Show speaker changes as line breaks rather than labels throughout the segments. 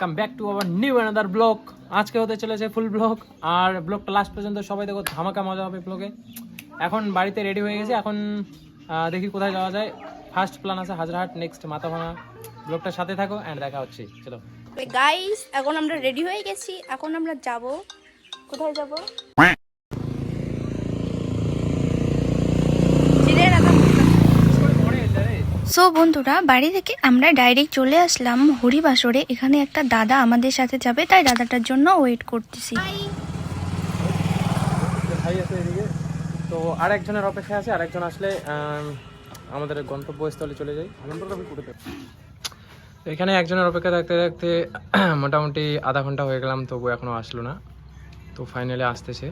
Come back to our new another blog আজকে হতে চলেছে ফুল ব্লগ আর ব্লগটা লাস্ট পর্যন্ত সবাই দেখো ধামাকা মজা হবে ব্লগে এখন বাড়িতে রেডি হয়ে গেছে এখন দেখি কোথায় যাওয়া যায়। ফার্স্ট প্ল্যান আছে হাজরাহাট নেক্সট মাথা ভাঙা ব্লগটার সাথে থাকো অ্যান্ড দেখা হচ্ছে চলো।
গাইস এখন আমরা রেডি হয়ে গেছি এখন আমরা যাব। কোথায় যাব? সো বন্ধুরা, বাড়ি থেকে আমরা ডাইরেক্ট চলে আসলাম হরিবাসরে। এখানে একটা দাদা আমাদের সাথে যাবে, তাই দাদাটার জন্য ওয়েট করতেছি।
তো আর একজনের অপেক্ষা আছে আর একজন আসলে আমাদের গন্তব্যস্থলে চলে যাই এখানে একজনের অপেক্ষা থাকতে থাকতে মোটামুটি আধা ঘণ্টা হয়ে গেলাম, তবু এখনও আসলো না। তো ফাইনালি আসতেছে।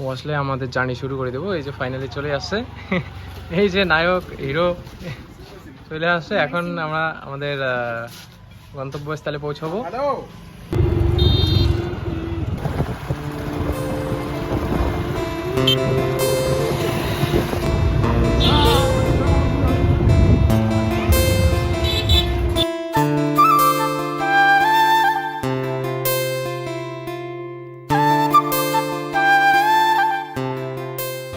ও আসলে আমাদের জার্নি শুরু করে দেবো। এই যে ফাইনালি চলে আসছে। এই যে নায়ক হিরো চলে আসছে এখন আমরা আমাদের গন্তব্যস্থলে পৌঁছবো।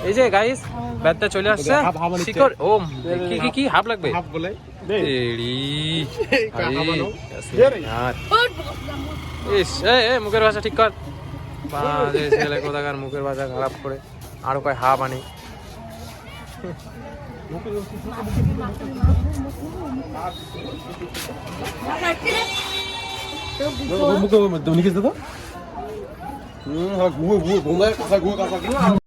এই যে গাইস ব্যাটটা চলে আসছে। শিকর ও কি কি কি হাফ লাগবে? হাফ বলে। মুখের ভাষা ঠিক কর। ছেলে কোদাকার মুখের ভাষা খারাপ করে। আরও কয় হাফ আনি।
মুখে নিখিস দাদা? হ্যাঁ,
ঘুমে ঘুমে ঘুমে ঘুমে।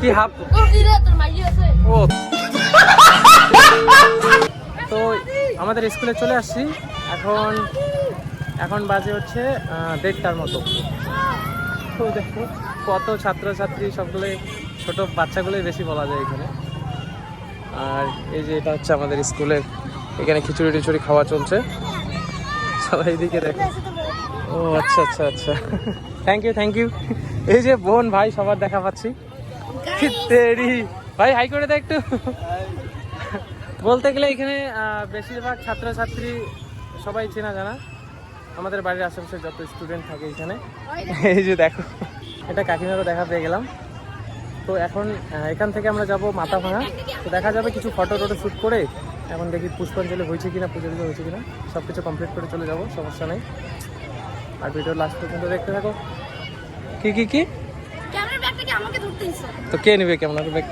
কি হাফ ও তো আমাদের স্কুলে চলে আসছি এখন এখন বাজে হচ্ছে দেড়টার মতো। তো দেখো কত ছাত্রছাত্রী সবগুলোই ছোট বাচ্চাগুলোই বেশি বলা যায় এখানে। আর এই যে এটা হচ্ছে আমাদের স্কুলের এখানে খিচুড়ি টিচুড়ি খাওয়া চলছে। সবাই এদিকে দেখো। ও আচ্ছা আচ্ছা আচ্ছা। থ্যাংক ইউ থ্যাংক ইউ এই যে বোন ভাই সবার দেখা পাচ্ছি। তেরি ভাই হাই করে দে একটু। বলতে গেলে এখানে বেশিরভাগ ছাত্রছাত্রী সবাই চেনা জানা। আমাদের বাড়ির আশেপাশে যত স্টুডেন্ট থাকে এখানে। এই যে দেখো এটা কাকিমারও দেখা পেয়ে গেলাম। তো এখন এখান থেকে আমরা যাব মাথা ভাঙা তো দেখা যাবে কিছু ফটো টটো শ্যুট করে এখন দেখি পুষ্পাঞ্জলি হয়েছে কিনা পুজো টুজো হয়েছে কিনা। সব কিছু কমপ্লিট করে চলে যাব সমস্যা নেই। আর ভিডিও লাস্ট পর্যন্ত দেখতে থাকো। কি কি কি? তো কে নেবে ক্যামেরার ব্যাগ?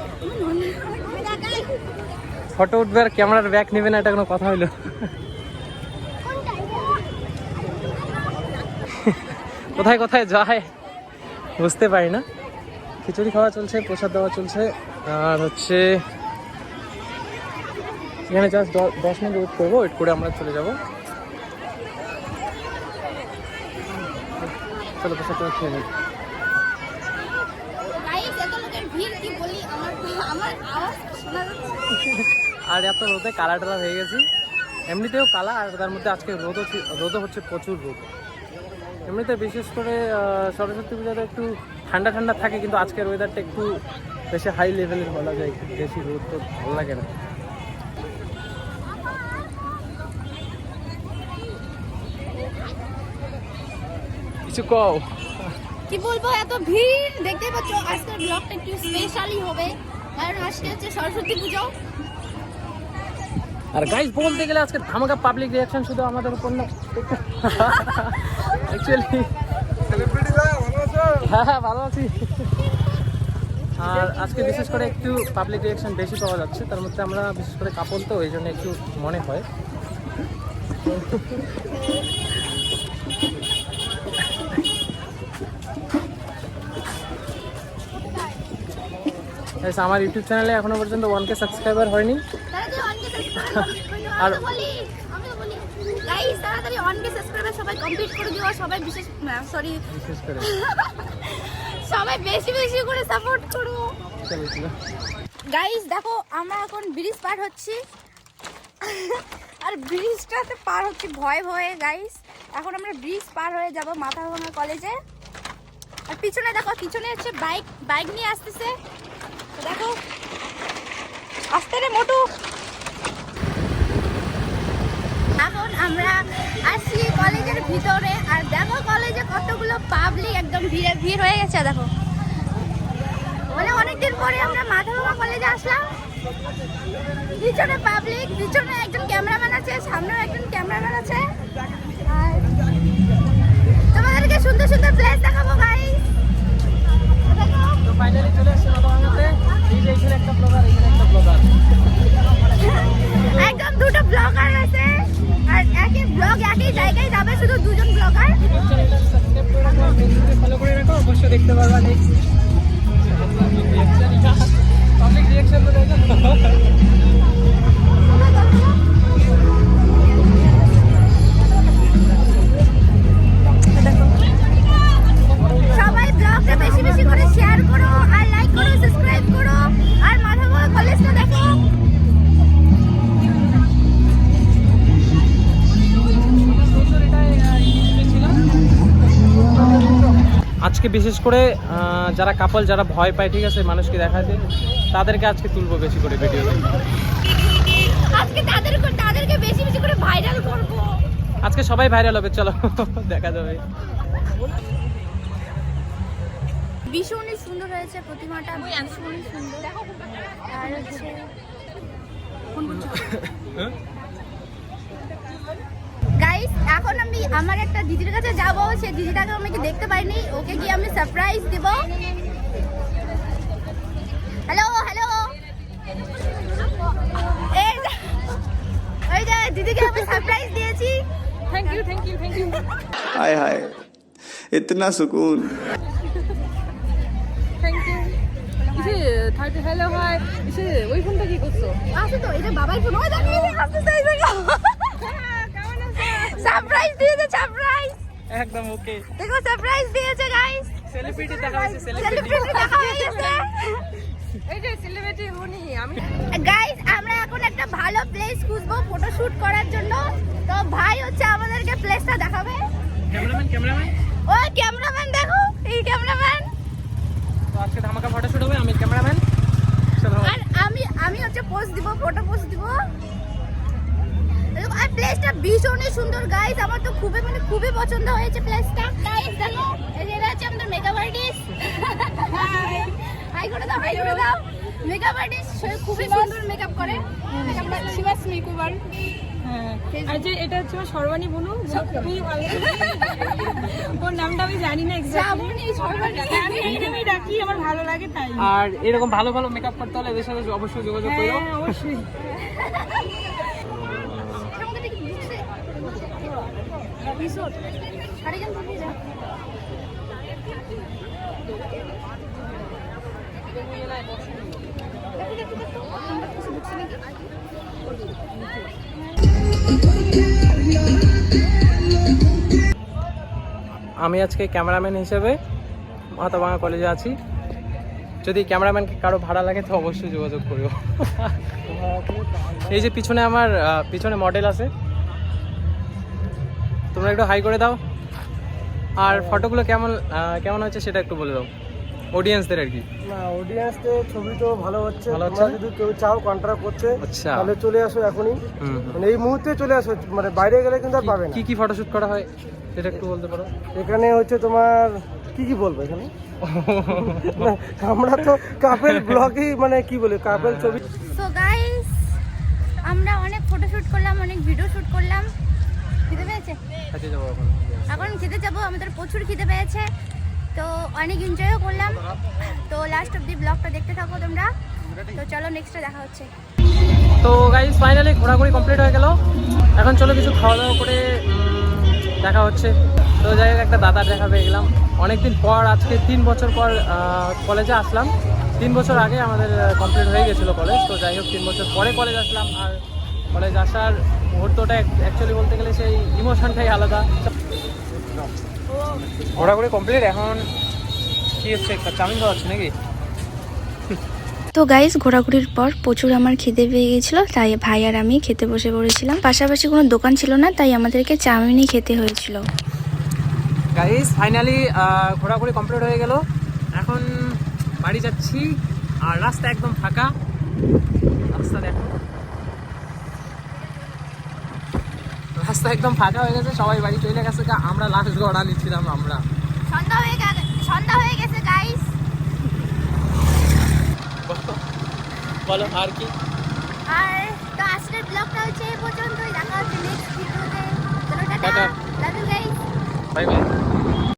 ফটো উঠবে আর ক্যামেরার ব্যাগ নেবে না এটা কোনো কথা হইল। কোথায় কোথায় যায় বুঝতে পারি না। খিচুড়ি খাওয়া চলছে প্রসাদ দেওয়া চলছে আর হচ্ছে এখানে জাস্ট দশ মিনিট ওয়েট করব ওয়েট করে আমরা চলে যাব। চলো প্রসাদ খেয়ে নিই। আর এত রোদে কালা টালা হয়ে গেছি। এমনিতেও কালা আর তার মধ্যে আজকে রোদও রোদও হচ্ছে প্রচুর রোদ। এমনিতে বিশেষ করে সরস্বতী পূজাতে একটু ঠান্ডা ঠান্ডা থাকে কিন্তু আজকের ওয়েদারটা একটু বেশি হাই লেভেলের বলা যায় একটু বেশি রোদ তো ভালো লাগে না। কিছু কও।
কি বলব এত ভিড় দেখতেই পাচ্ছ আজকের ব্লগটা একটু স্পেশালি হবে। কারণ আজকে হচ্ছে সরস্বতী পুজো।
আর গাইজ বলতে গেলে আজকে ধামাকা পাবলিক রিয়াকশন শুধু আমাদের উপর না। অ্যাকচুয়ালি হ্যাঁ হ্যাঁ ভালো আছি। আর আজকে বিশেষ করে একটু পাবলিক রিয়াকশন বেশি পাওয়া যাচ্ছে তার মধ্যে আমরা বিশেষ করে কাপড় তো এই জন্য একটু মনে হয়। আমার ইউটিউব চ্যানেলে এখনও পর্যন্ত ওয়ান কে সাবস্ক্রাইবার হয়নি। আর-
আর বলি আমি তো বলি গাইস তাড়াতাড়ি অন কে সাবস্ক্রাইবার সবাই কমপ্লিট করে দিও সবাই বিশেষ সরি সবাই বেশি বেশি করে সাপোর্ট করো। গাইস দেখো আমরা এখন ব্রিজ পার হচ্ছি। আর ব্রিজটাতে পার হচ্ছি ভয় ভয়ে গাইস এখন আমরা ব্রিজ পার হয়ে যাব মাথাভাঙা কলেজে আর পিছনে দেখো পিছনে হচ্ছে বাইক বাইক নিয়ে আসতেছে। দেখো আস্তে রে মোটু এখন আমরা আসি কলেজের ভিতরে, আর দেখো কলেজে কতগুলো পাবলিক একদম ভিড়ে, ভিড় হয়ে গেছে, দেখো। মানে অনেকদিন পরে আমরা মাথাভাঙা কলেজে আসলাম। পিছনে পাবলিক পিছনে একজন ক্যামেরাম্যান আছে, সামনেও একজন ক্যামেরাম্যান আছে।
আজকে বিশেষ করে যারা কাপল যারা ভয় পায় ঠিক আছে মানুষকে দেখাতে তাদেরকে আজকে তুলবো বেশি করে ভিডিওতে
আজকে তাদের তাদেরকে বেশি বেশি করে ভাইরাল করব।
আজকে সবাই ভাইরাল হবে চলো দেখা যাবে।
ভীষণই সুন্দর হয়েছে প্রতিমাটা ভীষণই সুন্দর। আর হচ্ছে এখন আমি আমার একটা দিদির কাছে যাব সে দিদিটাকে কি দেখতে পাইনি ওকে গিয়ে আমি সারপ্রাইজ দেব। হ্যালো হ্যালো ওই যে দিদিকে আমি সারপ্রাইজ দিয়েছি। Thank you thank you thank you
হায় হায় ইতনা সুকুন।
থ্যাংক ইউ হ্যালো হাই ওই ফোনটা কি করছ?
আসো তো এটা বাবার ফোন ওই দেখো সারপ্রাইজ
একদম ওকে
দেখো সারপ্রাইজ দিয়েছে গাইস
সেলিব্রিটি দেখা হয়েছে সেলিব্রিটি
সেলিব্রিটি দেখা
এই যে সেলিব্রিটি উনি আমি
গাইস আমরা এখন একটা ভালো প্লেস খুঁজবো ফটো শুট করার জন্য। তো ভাই হচ্ছে আমাদেরকে প্লেসটা দেখাবে।
ক্যামেরাম্যান ক্যামেরাম্যান
ক্যামেরাম্যান দেখো এই ক্যামেরাম্যান
তো আজকে ধামাকা ফটো শুট হবে আমি ক্যামেরাম্যান চলো
আর আমি আমি হচ্ছে পোস্ট দিব ফটো পোস্ট দিব। আর প্লেসটা ভীষণই সুন্দর গাইস আমার তো খুবই মানে খুবই পছন্দ হয়েছে প্লেসটা গাইস দেখো এই যে এটা হচ্ছে আমাদের মেকআপ আর্টিস্ট হাই করে দাও হাই করে দাও মেকআপ আর্টিস্ট খুবই সুন্দর মেকআপ করে।
আমরা শিবাস মেকওভার হ্যাঁ আর যে এটা হচ্ছে আমার সর্বাণী বনু। খুবই ভালো। ওর নামটা আমি জানি না এক্স্যাক্টলি
শ্রাবণী
আমি ডাকি আমার ভালো লাগে তাই।
আর এরকম ভালো ভালো মেকআপ করতে হলে এদের সাথে অবশ্যই যোগাযোগ করো।
হ্যাঁ অবশ্যই
আমাকে দেখি দিচ্ছে ভীষণ শাড়ি গান পরিয়ে যা দেখি, দেখি, দেখি, আমার কিছু বুঝছি নাকি?
আমি আজকে ক্যামেরাম্যান হিসেবে মাথাভাঙা কলেজে আছি। যদি ক্যামেরাম্যানকে কারও ভাড়া লাগে, তো অবশ্যই যোগাযোগ করব এই যে পিছনে আমার পিছনে মডেল আছে। তোমরা একটু হাই করে দাও। আর ফটোগুলো কেমন কেমন হচ্ছে সেটা একটু বলে দাও। অডিয়েন্সদের আর কি।
না অডিয়েন্সতে ছবি তো ভালো হচ্ছে।
ভালো হচ্ছে?
যদি কেউ চাও কন্ট্রাক্ট করতে
আচ্ছা।
তাহলে চলে আসো এখনই। মানে এই মুহূর্তে চলে আসো মানে বাইরে গেলে কিন্তু আর পাবে না।
কি কি ফটোশুট করা হয়? সেটা একটু বলতে পারো।
এখানে হচ্ছে তোমার কি কি বলব এখানে? আমরা তো কাপেল ব্লগই মানে কি বলি কাপেল ছবি।
সো গাইস আমরা অনেক ফটো শুট করলাম অনেক ভিডিও শুট করলাম। খিদে পেয়েছে?
এখন
খেতে যাব আমাদের প্রচুর খিদে পেয়েছে। তো অনেক এনজয়ও করলাম। তো লাস্ট অব্দি ব্লগটা দেখতে থাকো তোমরা। তো চলো নেক্সটে দেখা হচ্ছে।
তো গাইজ ফাইনালি ঘোরাঘুরি কমপ্লিট হয়ে গেল। এখন চলো কিছু খাওয়া দাওয়া করে দেখা হচ্ছে। তো যাই হোক একটা দাদার দেখা পেয়ে গেলাম। অনেকদিন পর আজকে তিন বছর পর কলেজে আসলাম। তিন বছর আগে আমাদের কমপ্লিট হয়ে গেছিল কলেজ তো যাই হোক তিন বছর পরে কলেজ আসলাম। আর কলেজ আসার মুহূর্তটা অ্যাকচুয়ালি বলতে গেলে সেই ইমোশনটাই আলাদা। ঘোরাঘুরি কমপ্লিট এখন কি হচ্ছে? চাউমিন খাওয়া হচ্ছে নাকি?
তো গাইস ঘোরাঘুরির পর প্রচুর আমার খিদে পেয়ে গেছিল তাই ভাই আর আমি খেতে বসে পড়েছিলাম। পাশাপাশি কোনো দোকান ছিল না তাই আমাদেরকে চাউমিনই খেতে হয়েছিল।
গাইস ফাইনালি ঘোরাঘুরি কমপ্লিট হয়ে গেল। এখন বাড়ি যাচ্ছি আর রাস্তা একদম ফাঁকা। রাস্তা দেখো। রাস্তা একদম ফাঁকা হয়ে গেছে সবাই বাড়ি চলে গেছে। আমরা লাস্ট গড়া নিচ্ছিলাম আমরা।
সন্ধ্যা হয়ে গেছে সন্ধ্যা হয়ে গেছে গাইস
বলো আর কি?
আর তো আজকের ব্লগটা হচ্ছে এই পর্যন্তই দেখা হচ্ছে নেক্সট ভিডিওতে চলো
tata.
Tata. Love you guys
bye bye